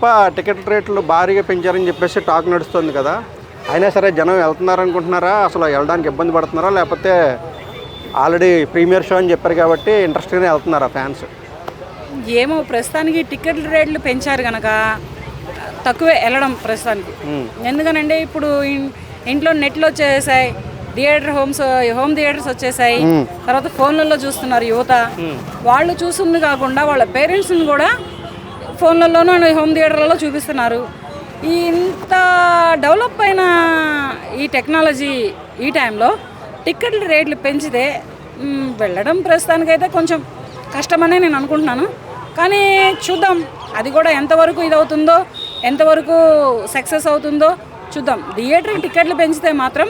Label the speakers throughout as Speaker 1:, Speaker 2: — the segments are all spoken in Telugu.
Speaker 1: తప్ప టికెట్ రేట్లు భారీగా పెంచారని చెప్పేసి టాక్ నడుస్తుంది కదా. అయినా సరే జనం వెళ్తున్నారు అనుకుంటున్నారా అసలు వెళ్ళడానికి ఇబ్బంది పడుతున్నారా? లేకపోతే ఆల్రెడీ ప్రీమియర్ షో అని చెప్పారు కాబట్టి ఇంట్రెస్ట్గానే వెళ్తున్నారా ఫ్యాన్స్?
Speaker 2: ఏమో ప్రస్తుతానికి టికెట్ల రేట్లు పెంచారు కనుక తక్కువే వెళ్ళడం ప్రస్తుతానికి. ఎందుకనంటే ఇప్పుడు ఇంట్లో నెట్లు వచ్చేసాయి థియేటర్ హోమ్స్ హోమ్ థియేటర్స్ వచ్చేసాయి. తర్వాత ఫోన్లలో చూస్తున్నారు యువత. వాళ్ళు చూస్తుంది కాకుండా వాళ్ళ పేరెంట్స్ని కూడా ఫోన్లలోనూ హోమ్ థియేటర్లలో చూపిస్తున్నారు. ఈ ఇంత డెవలప్ అయిన ఈ టెక్నాలజీ ఈ టైంలో టికెట్ల రేట్లు పెంచితే వెళ్ళడం ప్రస్తుతానికైతే కొంచెం కష్టమనే నేను అనుకుంటున్నాను. కానీ చూద్దాం అది కూడా ఎంతవరకు ఇది అవుతుందో ఎంతవరకు సక్సెస్ అవుతుందో చూద్దాం. థియేటర్ టికెట్లు పెంచితే మాత్రం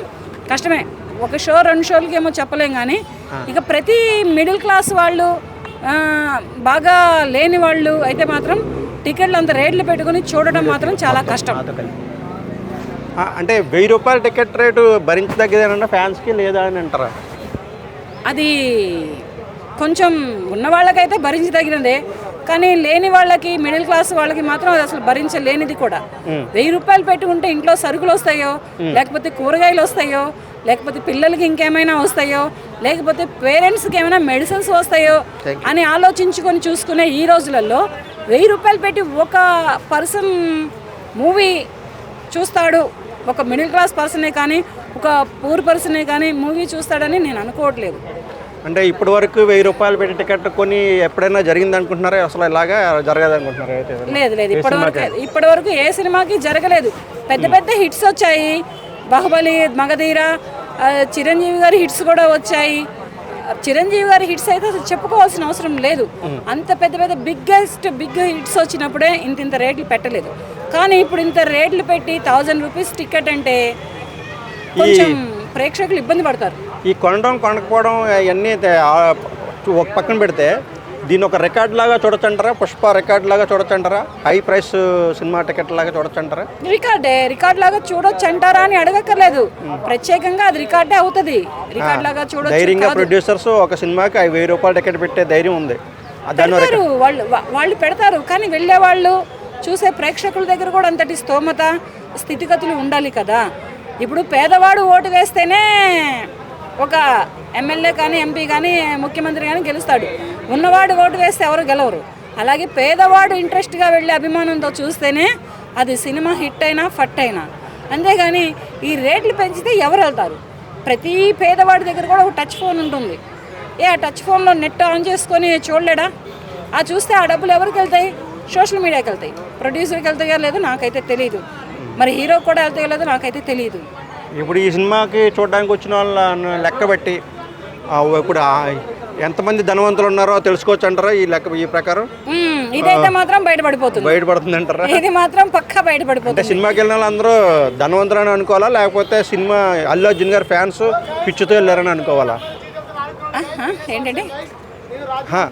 Speaker 2: కష్టమే. ఒక షో రెండు షోలకి ఏమో చెప్పలేం కానీ ఇక ప్రతి మిడిల్ క్లాస్ వాళ్ళు బాగా లేని వాళ్ళు అయితే మాత్రం టికెట్లు అంత రేట్లు పెట్టుకుని చూడడం మాత్రం చాలా కష్టం.
Speaker 1: అంటే వెయ్యి రూపాయల టికెట్ రేటు భరించదగ్గదేనంటే ఫ్యాన్స్కి లేదా అని అంటారా?
Speaker 2: అది కొంచెం ఉన్న వాళ్ళకైతే భరించదగినదే కానీ లేని వాళ్ళకి మిడిల్ క్లాస్ వాళ్ళకి మాత్రం అది అసలు భరించలేనిది కూడా. వెయ్యి రూపాయలు పెట్టుకుంటే ఇంట్లో సరుకులు వస్తాయో లేకపోతే కూరగాయలు వస్తాయో లేకపోతే పిల్లలకి ఇంకేమైనా వస్తాయో లేకపోతే పేరెంట్స్కి ఏమైనా మెడిసిన్స్ వస్తాయో అని ఆలోచించుకొని చూసుకునే ఈ రోజులలో వెయ్యి రూపాయలు పెట్టి ఒక పర్సన్ మూవీ చూస్తాడు. ఒక మిడిల్ క్లాస్ పర్సనే కానీ ఒక పూర్ పర్సనే కానీ మూవీ చూస్తాడని నేను అనుకోవట్లేదు.
Speaker 1: అంటే ఇప్పటి వరకు వెయ్యి రూపాయలు పెట్టి టికెట్ కొని ఎప్పుడైనా జరిగింది అనుకుంటున్నారా? అసలు ఇలాగా జరగదు అనుకుంటున్నారా
Speaker 2: లేదు లేదు. ఇప్పటి వరకు ఇప్పటి వరకు ఏ సినిమాకి జరగలేదు. పెద్ద పెద్ద హిట్స్ వచ్చాయి. బాహుబలి మగధీర చిరంజీవి గారి హిట్స్ కూడా వచ్చాయి. చిరంజీవి గారి హిట్స్ అయితే అసలు చెప్పుకోవాల్సిన అవసరం లేదు. అంత పెద్ద పెద్ద బిగ్గెస్ట్ బిగ్ హిట్స్ వచ్చినప్పుడే ఇంత ఇంత రేట్లు పెట్టలేదు. కానీ ఇప్పుడు ఇంత రేట్లు పెట్టి థౌజండ్ రూపీస్ టికెట్ అంటే కొంచెం ప్రేక్షకులు ఇబ్బంది పడతారు.
Speaker 1: ఈ కొనడం కొనకపోవడం అవన్నీ ఒక పక్కన పెడితే దీన్ని ఒక రికార్డ్ లాగా చూడొచ్చంటారా? పుష్ప రికార్డ్ లాగా చూడొచ్చంటారా? హై ప్రైస్ సినిమా టికెట్ లాగా చూడొచ్చంటారా?
Speaker 2: రికార్డే రికార్డ్ లాగా చూడొచ్చు అంటారా అని అడగక్కర్లేదు. ప్రత్యేకంగా అది రికార్డే అవుతుంది. రికార్డ్ లాగా చూడొచ్చు
Speaker 1: ధైర్యంగా ప్రొడ్యూసర్స్ ఒక సినిమాకి వెయ్యి రూపాయల టికెట్ పెట్టే ధైర్యం ఉంది.
Speaker 2: పెడతారు. వాళ్ళు వాళ్ళు పెడతారు. కానీ వెళ్ళే వాళ్ళు చూసే ప్రేక్షకుల దగ్గర కూడా అంతటి స్తోమత స్థితిగతులు ఉండాలి కదా. ఇప్పుడు పేదవాడు ఓటు వేస్తేనే ఒక ఎమ్మెల్యే కానీ ఎంపీ కానీ ముఖ్యమంత్రి కానీ గెలుస్తాడు. ఉన్నవాడు ఓటు వేస్తే ఎవరు గెలవరు. అలాగే పేదవాడు ఇంట్రెస్ట్గా వెళ్ళే అభిమానంతో చూస్తేనే అది సినిమా హిట్ అయినా ఫట్ అయినా. అంతేగాని ఈ రేట్లు పెంచితే ఎవరు వెళ్తారు? ప్రతి పేదవాడి దగ్గర కూడా ఒక టచ్ ఫోన్ ఉంటుంది. ఏ ఆ టచ్ ఫోన్లో నెట్ ఆన్ చేసుకొని చూడలేడా? ఆ చూస్తే ఆ డబ్బులు ఎవరికి వెళ్తాయి? సోషల్ మీడియాకి వెళ్తాయి. ప్రొడ్యూసర్కి వెళ్తాయో లేదో నాకైతే తెలియదు మరి హీరో కూడా వెళ్తాయో లేదో నాకైతే తెలియదు
Speaker 1: ఇప్పుడు ఈ సినిమాకి చూడడానికి వచ్చిన వాళ్ళ లెక్క పెట్టి ఇప్పుడు ఎంతమంది ధనవంతులు ఉన్నారో తెలుసుకోవచ్చు అంటారా ఈ లెక్క ఈ ప్రకారం?
Speaker 2: ఇదైతే మాత్రం బయటపడిపోతుంది.
Speaker 1: బయటపడుతుంది అంటారా
Speaker 2: ఇది మాత్రం పక్కా బయటపడిపోతుంది.
Speaker 1: సినిమాకి వెళ్ళిన వాళ్ళందరూ ధనవంతులని అనుకోవాలా? లేకపోతే సినిమా అల్లు అర్జున్ గారి ఫ్యాన్స్ పిచ్చితో వెళ్ళారని అనుకోవాలా? హా.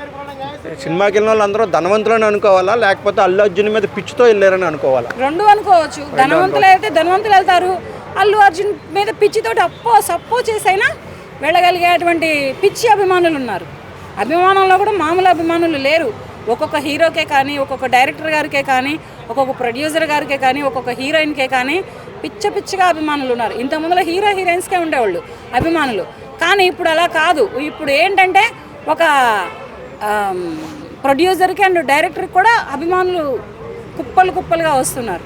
Speaker 1: సినిమాకి వెళ్ళిన వాళ్ళందరూ ధనవంతులని అనుకోవాలా? లేకపోతే అల్లు అర్జున్ మీద పిచ్చితో వెళ్ళారని అనుకోవాలా?
Speaker 2: రెండు అనుకోవచ్చు. ధనవంతులు అయితే ధనవంతులు వెళ్తారు. అల్లు అర్జున్ మీద పిచ్చితోటి అప్పో సప్పో చేసైనా వెళ్ళగలిగేటువంటి పిచ్చి అభిమానులు ఉన్నారు. అభిమానంలో కూడా మామూలు అభిమానులు లేరు. ఒక్కొక్క హీరోకే కానీ ఒక్కొక్క డైరెక్టర్ గారికే కానీ ఒక్కొక్క ప్రొడ్యూసర్ గారికే కానీ ఒక్కొక్క హీరోయిన్కే కానీ పిచ్చ పిచ్చిగా అభిమానులు ఉన్నారు. ఇంత ముందులో హీరో హీరోయిన్స్కే ఉండేవాళ్ళు అభిమానులు. కానీ ఇప్పుడు అలా కాదు. ఇప్పుడు ఏంటంటే ఒక ప్రొడ్యూసర్కి అండ్ డైరెక్టర్కి కూడా అభిమానులు కుప్పలు కుప్పలుగా వస్తున్నారు.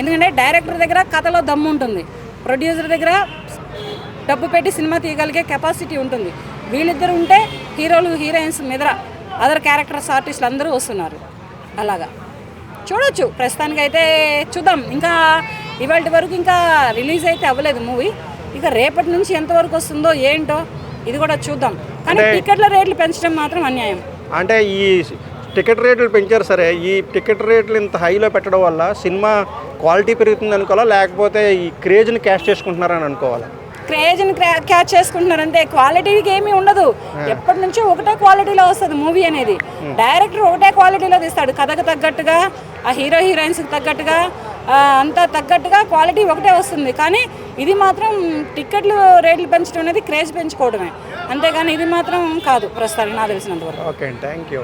Speaker 2: ఎందుకంటే డైరెక్టర్ దగ్గర కథలో దమ్ము ఉంటుంది. ప్రొడ్యూసర్ దగ్గర డబ్బు పెట్టి సినిమా తీయగలిగే కెపాసిటీ ఉంటుంది. వీళ్ళిద్దరు ఉంటే హీరోలు హీరోయిన్స్ మీద అదర్ క్యారెక్టర్స్ ఆర్టిస్టులు అందరూ వస్తున్నారు. అలాగా. చూడొచ్చు. ప్రస్తుతానికి అయితే చూద్దాం. ఇంకా ఇవాళ వరకు ఇంకా రిలీజ్ అయితే అవ్వలేదు మూవీ. ఇక రేపటి నుంచి ఎంతవరకు వస్తుందో ఏంటో ఇది కూడా చూద్దాం. కానీ టికెట్ల రేట్లు పెంచడం మాత్రం అన్యాయం.
Speaker 1: అంటే ఈ టికెట్ రేట్లు పెంచారు సరే. ఈ టికెట్ రేట్లు ఇంత హైలో పెట్టడం వల్ల సినిమా క్వాలిటీ పెరుగుతుంది అనుకోవాలా లేకపోతే ఈ క్రేజ్ని క్యాష్ చేసుకుంటున్నారని అనుకోవాలా?
Speaker 2: క్రేజ్ని క్యాచ్ చేసుకుంటున్నారంటే క్వాలిటీకి ఏమీ ఉండదు. ఎప్పటి నుంచో ఒకటే క్వాలిటీలో వస్తుంది మూవీ అనేది. డైరెక్టర్ ఒకటే క్వాలిటీలో తీస్తాడు. కథకు తగ్గట్టుగా ఆ హీరో హీరోయిన్స్కి తగ్గట్టుగా అంతా తగ్గట్టుగా క్వాలిటీ ఒకటే వస్తుంది. కానీ ఇది మాత్రం టికెట్లు రేట్లు పెంచడం అనేది క్రేజ్ పెంచుకోవడమే. అంతేగాని ఇది మాత్రం కాదు ప్రస్తుతానికి నాకు తెలిసినంత వరకు
Speaker 1: ఓకే థ్యాంక్ యూ